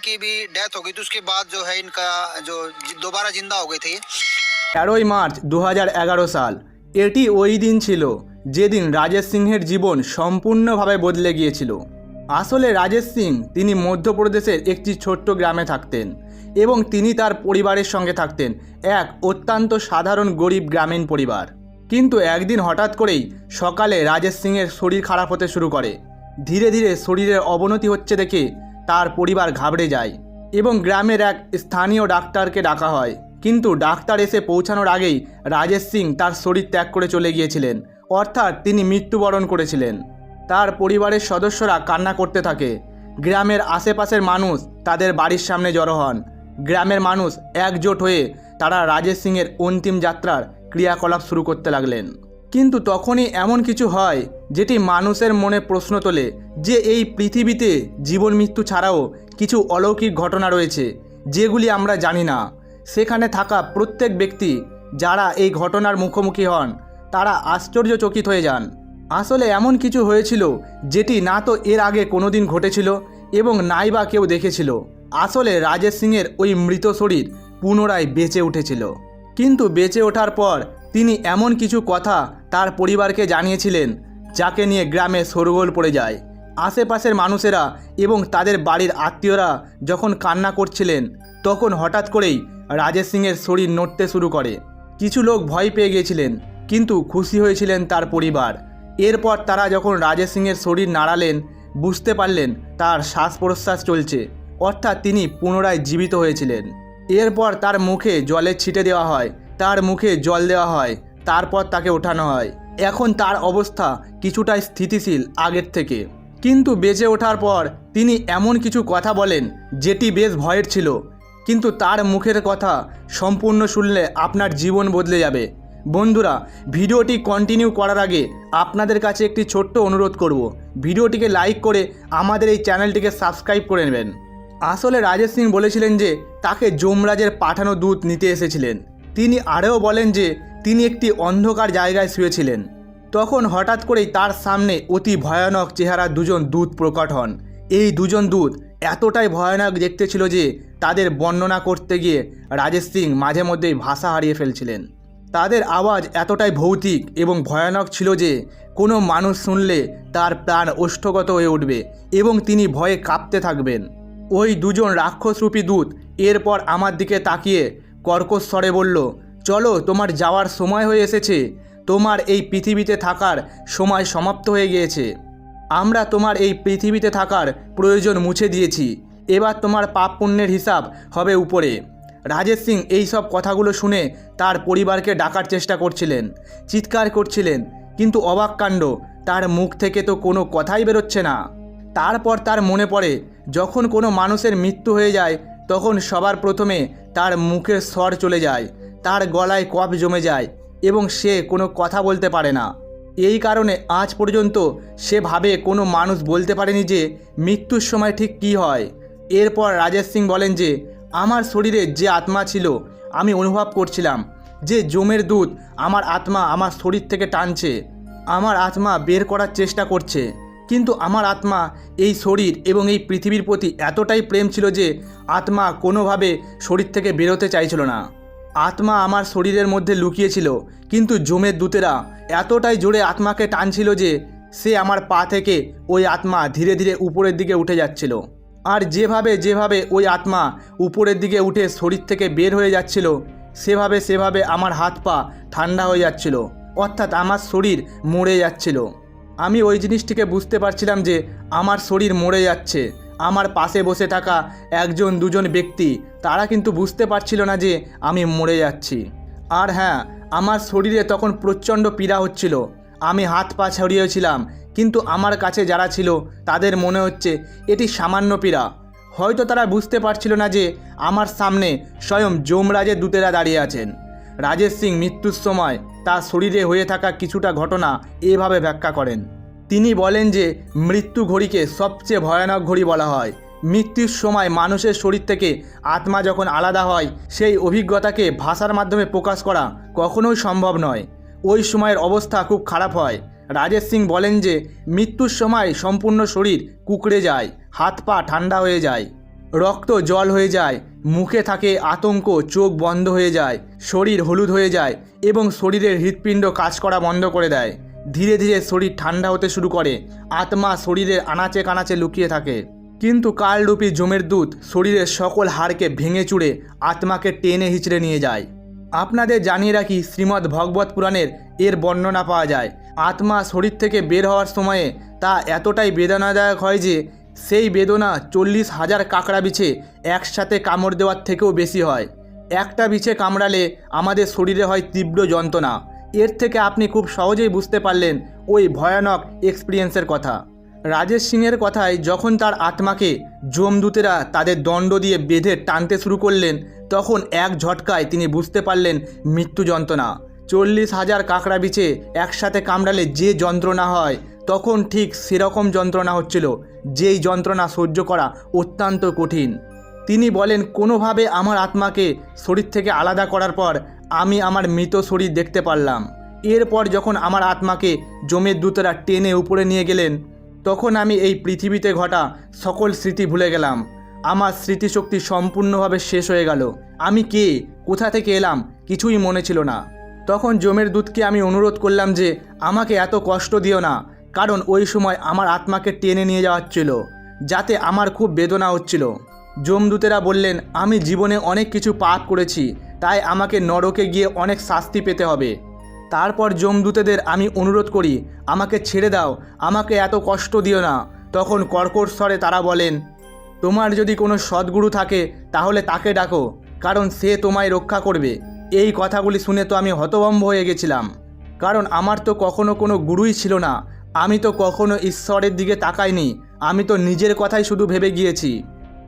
इनकी भी डेथ हो गई थी उसके बाद जो है इनका जो दोबारा जिंदा हो गए थे ये তেরোই মার্চ দু সাল এটি ওই দিন ছিল যেদিন রাজেশ সিংহের জীবন সম্পূর্ণভাবে বদলে গিয়েছিল আসলে রাজেশ সিং তিনি মধ্যপ্রদেশের একটি ছোট্ট গ্রামে থাকতেন এবং তিনি তার পরিবারের সঙ্গে থাকতেন এক অত্যন্ত সাধারণ গরিব গ্রামীণ পরিবার কিন্তু একদিন হঠাৎ করেই সকালে রাজেশ সিংয়ের শরীর খারাপ হতে শুরু করে ধীরে ধীরে শরীরের অবনতি হচ্ছে দেখে তার পরিবার ঘাবড়ে যায় এবং গ্রামের এক স্থানীয় ডাক্তারকে ডাকা হয়। কিন্তু ডাক্তার এসে পৌঁছানোর আগেই রাজেশ সিং তার শরীর ত্যাগ করে চলে গিয়েছিলেন। অর্থাৎ তিনি মৃত্যুবরণ করেছিলেন। তার পরিবারের সদস্যরা কান্না করতে থাকে। গ্রামের আশেপাশের মানুষ তাদের বাড়ির সামনে জড়ো হন। গ্রামের মানুষ একজোট হয়ে তারা রাজেশ সিংয়ের অন্তিম যাত্রার ক্রিয়াকলাপ শুরু করতে লাগলেন। কিন্তু তখনই এমন কিছু হয় যেটি মানুষের মনে প্রশ্ন তোলে যে এই পৃথিবীতে জীবন মৃত্যু ছাড়াও কিছু অলৌকিক ঘটনা রয়েছে, যেগুলি আমরা জানি না। সেখানে থাকা প্রত্যেক ব্যক্তি, যারা এই ঘটনার মুখোমুখি হন, তারা আশ্চর্যচকিত হয়ে যান। আসলে এমন কিছু হয়েছিল যেটি না তো এর আগে কোনোদিন ঘটেছিল এবং নাই বা কেউ দেখেছিল। আসলে রাজেশ সিংয়ের ওই মৃত শরীর পুনরায় বেঁচে উঠেছিল। কিন্তু বেঁচে ওঠার পর তিনি এমন কিছু কথা তার পরিবারকে জানিয়েছিলেন, যাকে নিয়ে গ্রামে শোরগোল পড়ে যায়। আশেপাশের মানুষেরা এবং তাদের বাড়ির আত্মীয়রা যখন কান্না করছিলেন, তখন হঠাৎ করেই রাজেশ সিংয়ের শরীর নড়তে শুরু করে। কিছু লোক ভয় পেয়ে গিয়েছিলেন, কিন্তু খুশি হয়েছিলেন তার পরিবার। এরপর তারা যখন রাজেশ সিংয়ের শরীর নাড়ালেন, বুঝতে পারলেন তার শ্বাস প্রশ্বাস চলছে, অর্থাৎ তিনি পুনরায় জীবিত হয়েছিলেন। এরপর তার মুখে জলের ছিটে দেওয়া হয় তার মুখে জল দেওয়া হয়, তারপর তাকে ওঠানো হয়। এখন তার অবস্থা কিছুটা স্থিতিশীল আগের থেকে। কিন্তু বেঁচে ওঠার পর তিনি এমন কিছু কথা বলেন, যেটি বেশ ভয়ের ছিল। কিন্তু তার মুখের কথা সম্পূর্ণ শুনলে আপনার জীবন বদলে যাবে। বন্ধুরা, ভিডিওটি কন্টিনিউ করার আগে আপনাদের কাছে একটি ছোট্ট অনুরোধ করব। ভিডিওটিকে লাইক করে আমাদের এই চ্যানেলটিকে সাবস্ক্রাইব করে নেবেন। আসলে রাজেশ সিং বলেছিলেন যে, তাকে যমরাজের পাঠানো দূত নিতে এসেছিলেন। তিনি আরও বলেন যে তিনি একটি অন্ধকার জায়গায় শুয়েছিলেন। তখন হঠাৎ করেই তার সামনে অতি ভয়ানক চেহারা দুজন দূত প্রকট হন। এই দুজন দূত এতটাই ভয়ানক দেখতে ছিল যে তাদের বর্ণনা করতে গিয়ে রাজেশ সিং মাঝে মধ্যেই ভাষা হারিয়ে ফেলছিলেন। তাদের আওয়াজ এতটাই ভৌতিক এবং ভয়ানক ছিল যে কোনো মানুষ শুনলে তার প্রাণ ওষ্ঠগত হয়ে উঠবে এবং তিনি ভয়ে কাঁপতে থাকবেন। ওই দুজন রাক্ষসরূপী দূত এরপর আমার দিকে তাকিয়ে কর্কশ স্বরে বলল, চলো, তোমার যাওয়ার সময় হয়ে এসেছে। তোমার এই পৃথিবীতে থাকার সময় সমাপ্ত হয়ে গিয়েছে। আমরা তোমার এই পৃথিবীতে থাকার প্রয়োজন মুছে দিয়েছি। এবার তোমার পাপ পুণ্যের হিসাব হবে উপরে। রাজেশ সিং এই সব কথাগুলো শুনে তার পরিবারকে ডাকার চেষ্টা করছিলেন, চিৎকার করছিলেন, কিন্তু অবাক কাণ্ড, তার মুখ থেকে তো কোনো কথাই বেরোচ্ছে না। তারপর তার মনে পড়ে, যখন কোনো মানুষের মৃত্যু হয়ে যায় তখন সবার প্রথমে তার মুখের স্বর চলে যায়, তার গলায় কফ জমে যায় এবং সে কোনো কথা বলতে পারে না। এই কারণে আজ পর্যন্ত সে ভাবে কোনো মানুষ বলতে পারেনি যে মৃত্যুর সময় ঠিক কী হয়। এরপর রাজেশ সিং বলেন যে, আমার শরীরে যে আত্মা ছিল, আমি অনুভব করছিলাম যে জমের দুধ আমার আত্মা আমার শরীর থেকে টানছে, আমার আত্মা বের করার চেষ্টা করছে। কিন্তু আমার আত্মা এই শরীর এবং এই পৃথিবীর প্রতি এতটাই প্রেম ছিল যে আত্মা কোনোভাবে শরীর থেকে বেরোতে চাইছিল না। আত্মা আমার শরীরের মধ্যে লুকিয়েছিল, কিন্তু জমের দূতেরা এতটাই জোরে আত্মাকে টানছিল যে সে আমার পা থেকে ওই আত্মা ধীরে ধীরে উপরের দিকে উঠে যাচ্ছিল। আর যেভাবে যেভাবে ওই আত্মা উপরের দিকে উঠে শরীর থেকে বের হয়ে যাচ্ছিল, সেভাবে সেভাবে আমার হাত পা ঠান্ডা হয়ে যাচ্ছিল, অর্থাৎ আমার শরীর মরে যাচ্ছিল। আমি ওই জিনিসটিকে বুঝতে পারছিলাম যে আমার শরীর মরে যাচ্ছে। আমার পাশে বসে থাকা একজন, দুজন ব্যক্তি, তারা কিন্তু বুঝতে পারছিল না যে আমি মরে যাচ্ছি। আর হ্যাঁ আমার শরীরে তখন প্রচণ্ড পীড়া হচ্ছিল। আমি হাত পা ছড়িয়েছিলাম, কিন্তু আমার কাছে যারা ছিল, তাদের মনে হচ্ছে এটি সামান্য পীড়া। হয়তো তারা বুঝতে পারছিল না যে আমার সামনে স্বয়ং যমরাজের দূতেরা দাঁড়িয়ে আছেন। রাজেশ সিং মৃত্যুর সময় তার শরীরে হয়ে থাকা কিছুটা ঘটনা এভাবে ব্যাখ্যা করেন। তিনি বলেন যে, মৃত্যু ঘড়িকে সবচেয়ে ভয়ানক ঘড়ি বলা হয়। মৃত্যুর সময় মানুষের শরীর থেকে আত্মা যখন আলাদা হয়, সেই অভিজ্ঞতাকে ভাষার মাধ্যমে প্রকাশ করা কখনোই সম্ভব নয়। ওই সময়ের অবস্থা খুব খারাপ হয়। রাজেশ সিং বলেন যে, মৃত্যুর সময় সম্পূর্ণ শরীর কুকড়ে যায়, হাত পা ঠান্ডা হয়ে যায়। রক্ত জল হয়ে যায়, মুখে থাকে আতঙ্ক, চোখ বন্ধ হয়ে যায়, শরীর হলুদ হয়ে যায় এবং শরীরের হৃৎপিণ্ড কাজ করা বন্ধ করে দেয়। ধীরে ধীরে শরীর ঠান্ডা হতে শুরু করে, আত্মা শরীরের আনাচে কানাচে লুকিয়ে থাকে। কিন্তু কালরূপী জমের দুধ শরীরের সকল হাড়কে ভেঙে চুড়ে আত্মাকে টেনে হিচড়ে নিয়ে যায়। আপনাদের জানিয়ে রাখি, শ্রীমদ্ ভগবত পুরাণের এর বর্ণনা পাওয়া যায়, আত্মা শরীর থেকে বের হওয়ার সময়ে তা এতটাই বেদনাদায়ক হয় যে সেই বেদনা চল্লিশ হাজার কাঁকড়া বিছে একসাথে কামড় দেওয়ার থেকেও বেশি হয়। একটা বিছে কামড়ালে আমাদের শরীরে হয় তীব্র যন্ত্রণা। এর থেকে আপনি খুব সহজেই বুঝতে পারলেন ওই ভয়ানক এক্সপিরিয়েন্সের কথা। রাজেশ সিংয়ের কথায় যখন তার আত্মাকে জমদূতেরা তাদের দণ্ড দিয়ে বেঁধে টানতে শুরু করলেন, তখন এক ঝটকায় তিনি বুঝতে পারলেন মৃত্যু যন্ত্রণা। চল্লিশ হাজার কাঁকড়া বিছে একসাথে কামড়ালে যে যন্ত্রণা হয়, তখন ঠিক সেরকম যন্ত্রণা হচ্ছিল, যেই যন্ত্রণা সহ্য করা অত্যন্ত কঠিন। তিনি বলেন, কোনোভাবে আমার আত্মাকে শরীর থেকে আলাদা করার পর আমি আমার মৃত শরীর দেখতে পারলাম। এরপর যখন আমার আত্মাকে জমের দূতরা টেনে উপরে নিয়ে গেলেন, তখন আমি এই পৃথিবীতে ঘটা সকল স্মৃতি ভুলে গেলাম। আমার স্মৃতিশক্তি সম্পূর্ণভাবে শেষ হয়ে গেল। আমি কে? কোথা থেকে এলাম? কিছুই মনে ছিল না। তখন জমের দূতকে আমি অনুরোধ করলাম যে, আমাকে এত কষ্ট দিও না, কারণ ওই সময় আমার আত্মাকে টেনে নিয়ে যাওয়া হচ্ছিল, যাতে আমার খুব বেদনা হচ্ছিল। যমদূতেরা বললেন, আমি জীবনে অনেক কিছু পাপ করেছি, তাই আমাকে নরকে গিয়ে অনেক শাস্তি পেতে হবে। তারপর যমদূতেদের আমি অনুরোধ করি, আমাকে ছেড়ে দাও, আমাকে এত কষ্ট দিও না। তখন কর্কট স্বরে তারা বলেন, তোমার যদি কোনো সদ্গুরু থাকে, তাহলে তাকে ডাকো, কারণ সে তোমায় রক্ষা করবে। এই কথাগুলি শুনে তো আমি হতভম্ব হয়ে গেছিলাম। কারণ আমার তো কখনো কোনো গুরুই ছিল না। আমি তো কখনো ঈশ্বরের দিকে তাকাইনি। আমি তো নিজের কথাই শুধু ভেবে গিয়েছি।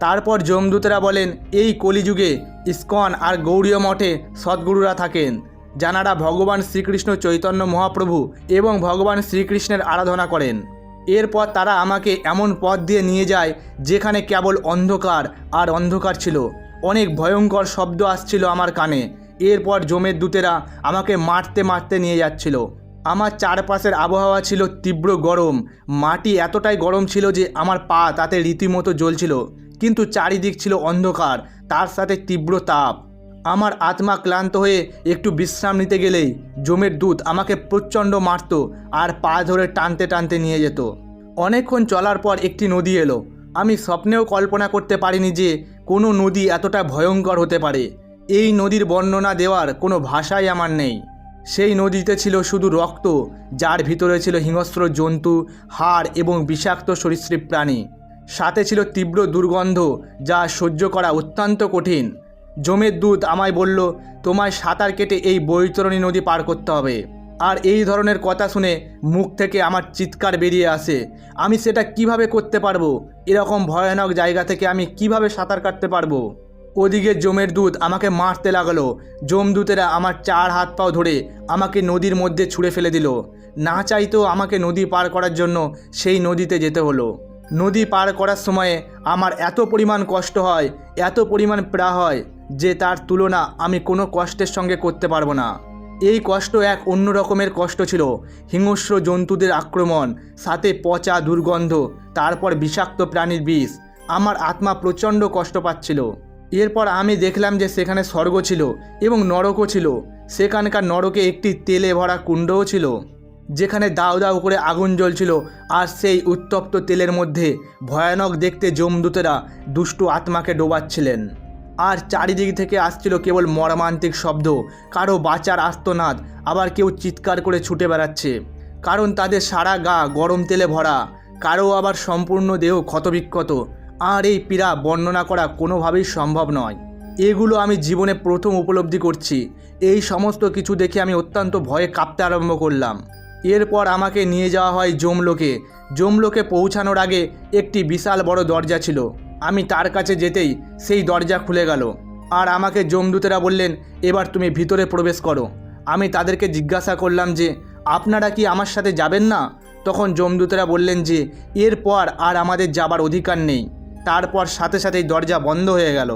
তারপর যমদূতেরা বলেন, এই কলিযুগে ইস্কন আর গৌরীয় মঠে সদ্গুরুরা থাকেন, যানারা ভগবান শ্রীকৃষ্ণ চৈতন্য মহাপ্রভু এবং ভগবান শ্রীকৃষ্ণের আরাধনা করেন। এরপর তারা আমাকে এমন পথ দিয়ে নিয়ে যায়, যেখানে কেবল অন্ধকার আর অন্ধকার ছিল। অনেক ভয়ঙ্কর শব্দ আসছিল আমার কানে। এরপর জমের দূতেরা আমাকে মারতে মারতে নিয়ে যাচ্ছিল। আমার চারপাশের আবহাওয়া ছিল তীব্র গরম। মাটি এতটাই গরম ছিল যে আমার পা তাতে রীতিমতো জ্বলছিল। কিন্তু চারিদিক ছিল অন্ধকার, তার সাথে তীব্র তাপ। আমার আত্মা ক্লান্ত হয়ে একটু বিশ্রাম নিতে গেলেই জমের দুধ আমাকে প্রচণ্ড মারত আর পা ধরে টানতে টানতে নিয়ে যেত। অনেকক্ষণ চলার পর একটি নদী এলো। আমি স্বপ্নেও কল্পনা করতে পারিনি যে কোনো নদী এতটা ভয়ঙ্কর হতে পারে। এই নদীর বর্ণনা দেওয়ার কোনো ভাষাই আমার নেই। সেই নদীতে ছিল শুধু রক্ত, যার ভিতরে ছিল হিংস্র জন্তু, হাড় এবং বিষাক্ত সরীসৃপ প্রাণী। সাথে ছিল তীব্র দুর্গন্ধ, যা সহ্য করা অত্যন্ত কঠিন। জমের দুধ আমায় বলল, তোমায় সাঁতার কেটে এই বৈতরণী নদী পার করতে হবে। আর এই ধরনের কথা শুনে মুখ থেকে আমার চিৎকার বেরিয়ে আসে, আমি সেটা কীভাবে করতে পারব? এরকম ভয়ানক জায়গা থেকে আমি কীভাবে সাঁতার কাটতে পারব? ওদিকে জমের দুধ আমাকে মারতে লাগল। জমদূতেরা আমার চার হাত পাও ধরে আমাকে নদীর মধ্যে ছুঁড়ে ফেলে দিল। না চাইতেও আমাকে নদী পার করার জন্য সেই নদীতে যেতে হলো। নদী পার করার সময়ে আমার এত পরিমাণ কষ্ট হয়, এত পরিমাণ প্রা হয় যে তার তুলনা আমি কোনো কষ্টের সঙ্গে করতে পারব না। এই কষ্ট এক অন্য রকমের কষ্ট ছিল। হিংস্র জন্তুদের আক্রমণ, সাথে পচা দুর্গন্ধ, তারপর বিষাক্ত প্রাণীর বিষ। আমার আত্মা প্রচণ্ড কষ্ট পাচ্ছিল। এরপর আমি দেখলাম যে সেখানে স্বর্গ ছিল এবং নরকও ছিল। সেখানকার নরকে একটি তেলে ভরা কুণ্ডও ছিল, যেখানে দাউ দাউ করে আগুন জ্বলছিল আর সেই উত্তপ্ত তেলের মধ্যে ভয়ানক দেখতে যমদূতেরা দুষ্টু আত্মাকে ডোবাচ্ছিলেন। আর চারিদিক থেকে আসছিল কেবল মর্মান্তিক শব্দ, কারও বাঁচার আস্তনাদ, আবার কেউ চিৎকার করে ছুটে বেড়াচ্ছে। কারণ তাদের সারা গা গরম তেলে ভরা, কারও আবার সম্পূর্ণ দেহ ক্ষতবিক্ষত আর এই পীড়া বর্ণনা করা কোনোভাবেই সম্ভব নয়। এগুলো আমি জীবনে প্রথম উপলব্ধি করছি। এই সমস্ত কিছু দেখে আমি অত্যন্ত ভয়ে কাঁপতে আরম্ভ করলাম। এরপর আমাকে নিয়ে যাওয়া হয় জমলোকে জমলোকে পৌঁছানোর আগে একটি বিশাল বড় দরজা ছিল। আমি তার কাছে যেতেই সেই দরজা খুলে গেল। আর আমাকে জমদূতেরা বললেন, এবার তুমি ভিতরে প্রবেশ করো। আমি তাদেরকে জিজ্ঞাসা করলাম যে, আপনারা কি আমার সাথে যাবেন না? তখন জমদূতেরা বললেন যে, এরপর আর আমাদের যাবার অধিকার নেই। তারপর সাথে সাথেই দরজা বন্ধ হয়ে গেল।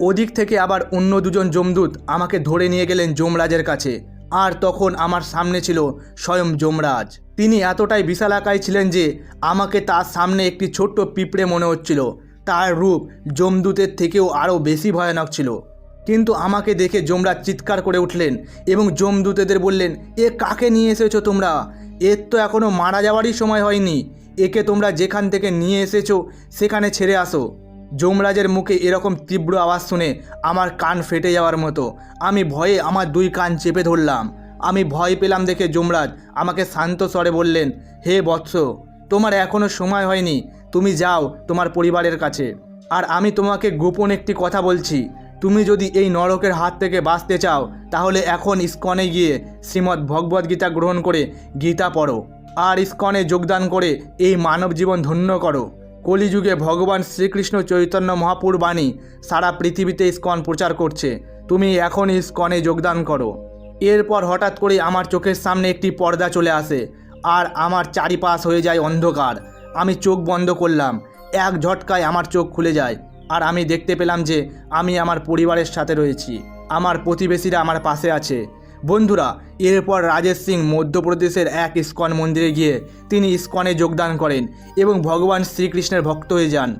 ওদিক থেকে আবার অন্য দুজন যমদূত আমাকে ধরে নিয়ে গেলেন যমরাজের কাছে। আর তখন আমার সামনে ছিল স্বয়ং যমরাজ। তিনি এতটাই বিশালাকায় ছিলেন যে আমাকে তার সামনে একটি ছোট্ট পিঁপড়ে মনে হচ্ছিল। তার রূপ যমদূতের থেকেও আরও বেশি ভয়ানক ছিল। কিন্তু আমাকে দেখে যমরাজ চিৎকার করে উঠলেন এবং যমদূতেদের বললেন, এ কাকে নিয়ে এসেছ তোমরা? এর তো এখনও মারা যাওয়ারই সময় হয়নি। একে তোমরা যেখান থেকে নিয়ে এসেছ, সেখানে ছেড়ে আসো। যমরাজের মুখে এরকম তীব্র আওয়াজ শুনে আমার কান ফেটে যাওয়ার মতো। আমি ভয়ে আমার দুই কান চেপে ধরলাম। আমি ভয় পেলাম দেখে যমরাজ আমাকে শান্ত স্বরে বললেন, হে বৎস, তোমার এখনও সময় হয়নি। তুমি যাও তোমার পরিবারের কাছে। আর আমি তোমাকে গোপন একটি কথা বলছি। তুমি যদি এই নরকের হাত থেকে বাঁচতে চাও, তাহলে এখন ইস্কনে গিয়ে শ্রীমদ্ ভগবদ্ গীতা গ্রহণ করে গীতা পড়ো। আর ইস্কনে যোগদান করে এই মানব জীবন ধন্য করো। কলিযুগে ভগবান শ্রীকৃষ্ণ চৈতন্য মহাপুর বাণী সারা পৃথিবীতে ইস্কন প্রচার করছে। তুমি এখন ইস্কনে যোগদান করো। এরপর হঠাৎ করে আমার চোখের সামনে একটি পর্দা চলে আসে আর আমার চারিপাশ হয়ে যায় অন্ধকার। আমি চোখ বন্ধ করলাম। এক ঝটকায় আমার চোখ খুলে যায় আর আমি দেখতে পেলাম যে আমি আমার পরিবারের সাথে রয়েছি। আমার প্রতিবেশীরা আমার পাশে আছে। বন্ধুরা, এরপর রাজেশ সিং মধ্যপ্রদেশের এক ইস্কন মন্দিরে গিয়ে তিনি ইস্কনে যোগদান করেন এবং ভগবান শ্রীকৃষ্ণের ভক্ত হয়ে যান।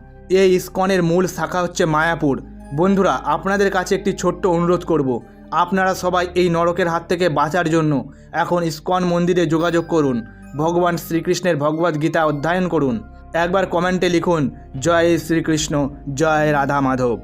এই ইস্কনের মূল শাখা হচ্ছে মায়াপুর। বন্ধুরা, আপনাদের কাছে একটি ছোট্ট অনুরোধ করব। আপনারা সবাই এই নরকের হাত থেকে বাঁচার জন্য এখন ইস্কন মন্দিরে যোগাযোগ করুন। ভগবান শ্রীকৃষ্ণের ভগবদ্ গীতা অধ্যয়ন করুন। একবার কমেন্টে লিখুন, জয় শ্রীকৃষ্ণ, জয় রাধা মাধব।